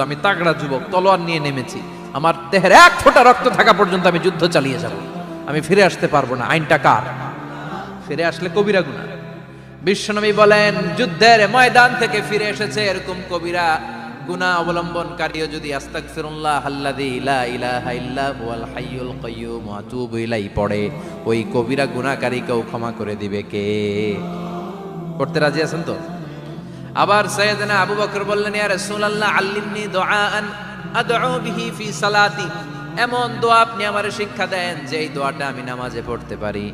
আমি তাগড়া যুবক, তলোয়ার নিয়ে নেমেছি। আমার দেহের এক ফোঁটা রক্ত থাকা পর্যন্ত আমি যুদ্ধ চালিয়ে যাব। আমি ফিরে আসতে পারব না। আইনটা কার? ফিরে আসলে কবিরা গুনাহ বিশ্বনবী বলেন, যুদ্ধের ময়দান থেকে ফিরে এসেছে এরকম কবিরা। গুনাহ অবলম্বনকারীও যদি আস্তাগফিরুল্লাহ আল্লাযী লা ইলাহা ইল্লা হুয়াল হাইয়ুল কাইয়্যুম ওয়া আতুবু ইলাইহি পড়ে, ওই কবিরা গুনাহকারীকেও ক্ষমা করে দিবে কে? পড়তে রাজি আছেন তো? আবার সৈয়দনা আবু বকর বললেন, ইয়া রাসূলুল্লাহ, আল্লিমনি দুআআন আদউ বিহি ফি সালাতি। এমন দোয়া আপনি আমারে শিক্ষা দেন যে এই দোয়াটা আমি নামাজে পড়তে পারি।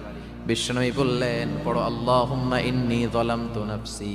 বিশ্বনবী বললেন, পড়ো, আল্লাহুম্মা ইন্নী যালামতু নাফসি।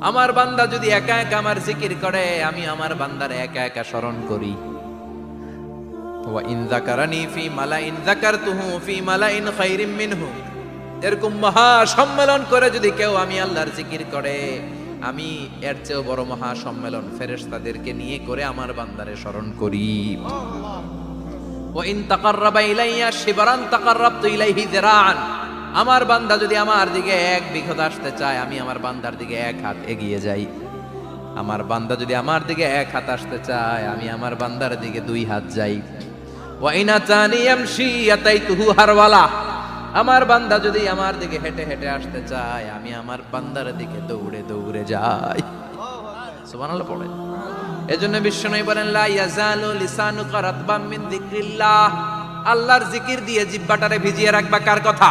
আমার বান্দা যদি একা একা আমার জিকির করে আমি আমার বান্দার একা একা স্মরণ করি। ইন ফি ফি মালাইন খাইরিম মিনহু। এরকম মহা সম্মেলন করে যদি কেউ আমি আল্লাহর জিকির করে আমি এর চেয়েও বড় মহা সম্মেলন ফেরেশতাদেরকে নিয়ে করে আমার বান্দারে স্মরণ করি। ও ইন তাকাররাবা ইলাইয়া শিবরান তাকাররাবতু ইলাইহি আমার বান্দা যদি আমার দিকে এক বিঘত আসতে চায়, আমি আমার বান্দার দিকে এক হাত এগিয়ে যাই। আমার বান্দা যদি আমার দিকে এক হাত আসতে চায়, আমি আমার বান্দার দিকে দুই হাত যাই। ওয়া ইন আতানি ইয়ামশি আতাইতুহু হারওয়ালা। আমার বান্দা যদি আমার দিকে হেঁটে হেঁটে আসতে চায়, আমি আমার বান্দার দিকে দৌড়ে দৌড়ে যাই। সুবহানাল্লাহ পড়ে। এজন্য বিশ্বনবী বলেন, লা ইয়াজালু লিসানুকা রাতবাম মিন যিকরিল্লাহ। আল্লাহর জিকির দিয়ে জিহ্বাটারে ভিজিয়ে রাখবা কার কথা?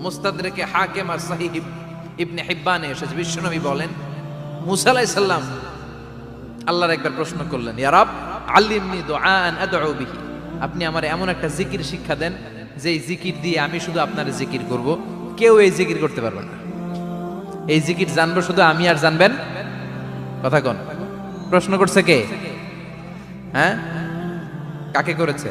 মুস্তাদরেকে হাকিম আর সাহিহ ইবনে হিব্বানে এসেছে। বিশ্বনবী বলেন, মুসা আলাইহিস সালাম আল্লাহর একবার প্রশ্ন করলেন, ইয়া রব, আল্লিমনি আদউ বিহি। আপনি আমার এমন একটা জিকির শিক্ষা দেন যে জিকির দিয়ে আমি শুধু আপনার জিকির করব। কেউ এই জিকির করতে পারবে না। এই জিকির জানব শুধু আমি আর জানবেন? কথা কোন? প্রশ্ন করছে কে? হ্যাঁ? কাকে করেছে?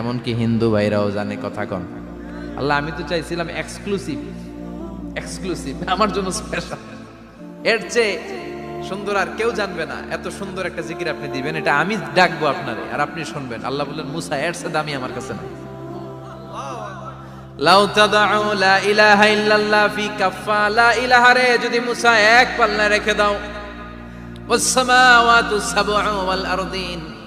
এমনকি হিন্দু ভাইরাও জানে কথা কন। আল্লাহ, আমি তো চাইছিলাম এক্সক্লুসিভ এক্সক্লুসিভ আমার জন্য স্পেশাল এর চেয়ে সুন্দর আর কেউ জানবে না, এত সুন্দর একটা জিকির আপনি দিবেন, এটা আমি ডাকবো আপনারে, আর আপনি শুনবেন। আল্লাহ বললেন, মুসা, এর চেয়ে দামি আমার কাছে না। যদি মুসা এক পাল্লা রেখে দাও। ওয়াসসামাওয়াতু সাবউ ওয়াল আরদিন।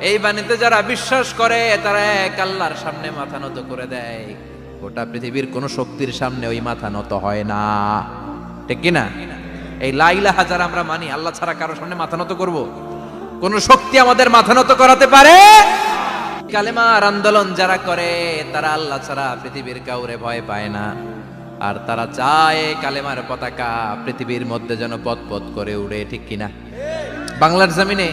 এই বাণীতে যারা বিশ্বাস করে, তারা এক আল্লাহর সামনে মাথা নত করে দেয়। গোটা পৃথিবীর কোন শক্তির সামনে ওই মাথা নত হয় না। ঠিক কিনা? এই লাইলাহা যারা আমরা মানি, আল্লাহ ছাড়া কারও সামনে মাথা নত করব? কোন শক্তি আমাদের মাথা নত করাতে পারে? কালেমার আন্দোলন যারা করে, তারা আল্লাহ ছাড়া পৃথিবীর কাউরে ভয় পায় না। আর তারা চায় কালেমার পতাকা পৃথিবীর মধ্যে যেন পথ পথ করে উড়ে, ঠিক কিনা? বাংলার জমিনে